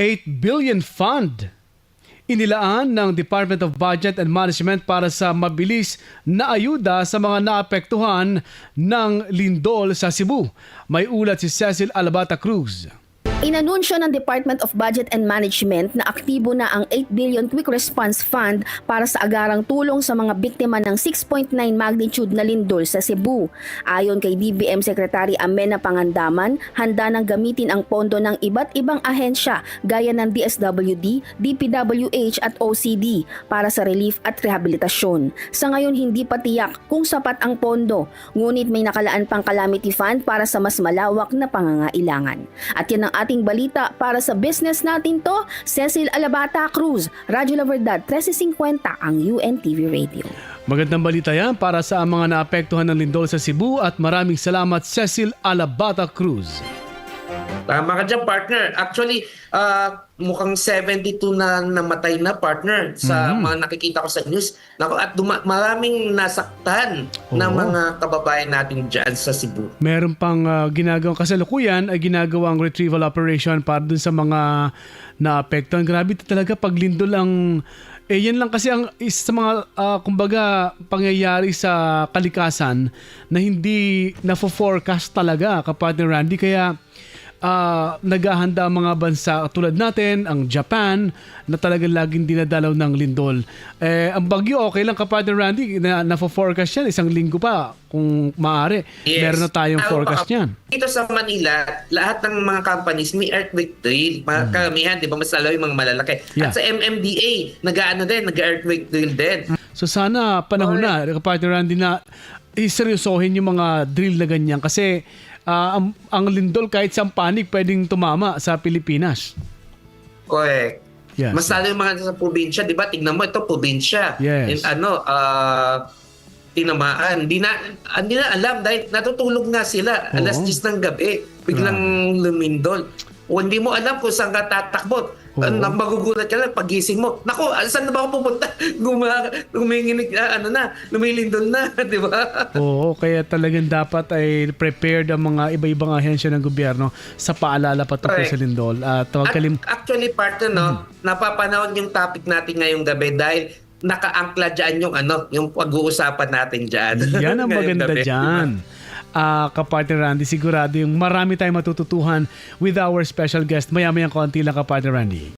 8 billion fund inilaan ng Department of Budget and Management para sa mabilis na ayuda sa mga naapektuhan ng lindol sa Cebu. May ulat si Cecil Alabata Cruz. Inanunsyo ng Department of Budget and Management na aktibo na ang 8 billion Quick Response Fund para sa agarang tulong sa mga biktima ng 6.9 magnitude na lindol sa Cebu. Ayon kay DBM Secretary Amena Pangandaman, handa nang gamitin ang pondo ng iba't ibang ahensya gaya ng DSWD, DPWH at OCD para sa relief at rehabilitasyon. Sa ngayon hindi pa tiyak kung sapat ang pondo, ngunit may nakalaan pang calamity fund para sa mas malawak na pangangailangan. At yan ang ating balita para sa business natin to, Cecil Alabata Cruz, Radyo La Verdad 1350 ang UNTV Radio. Magandang balita yan para sa mga naapektuhan ng lindol sa Cebu at maraming salamat Cecil Alabata Cruz. Tama ka dyan, partner. Actually, ah, mukhang 72 na namatay na, partner, sa mga nakikita ko sa news. Nako, at duma- maraming nasaktan na Oo. mga kababayan natin dyan sa Cebu. Meron pang uh, ginagawang kasalukuyan ay ginagawang retrieval operation para dun sa mga naapektuhan. Grabe talaga pag lindol ang eh yan lang kasi ang isa sa mga ah, kumbaga pangyayari sa kalikasan na hindi na-forecast talaga kapatid Randy kaya ah, naghahanda ang mga bansa tulad natin, ang Japan, na talagang laging dinadalaw ng lindol. Eh, ang bagyo, okay lang kapatid Randy, na, na-forecast yan, isang linggo pa kung maaari. Meron na tayong Ah, forecast baka- yan. Dito sa Manila, lahat ng mga companies may earthquake drill. Mga karamihan, di ba? Mas lalo yung mga malalaki. Hmm. Yeah. At sa MMDA, nag-ano din, nag-earthquake drill din. So sana panahon na, kapatid Randy, na iseryosohin yung mga drill na ganyan kasi ah, ang, ang lindol kahit sa panig pwedeng tumama sa Pilipinas. Correct. Yes. Mas lalo yung mga sa probinsya, di ba? Tignan mo, ito probinsya. Yes. And ano, ah, tinamaan. Hindi na, hindi na alam dahil natutulog nga sila. Alas Oo. 10 ng gabi. Biglang lumindol. O hindi mo alam kung saan ka tatakbo. Oo. Ano, magugulat ka lang pagising mo. Nako, ah, saan na ba ako pupunta? Guma, guminginig, ah, ano na, lumilindol na, di ba? Oo, kaya talagang dapat ay prepared ang mga iba-ibang ahensya ng gobyerno sa paalala patungkol sa lindol. At huwag At kalim- actually, partner, no, napapanahon yung topic natin ngayong gabi dahil nakaangkla dyan yung ano, yung pag-uusapan natin dyan. Yan ang maganda dyan. Ah, kapartner Randy, sigurado yung marami tayong matututuhan with our special guest. Maya-mayang konti lang kapartner Randy.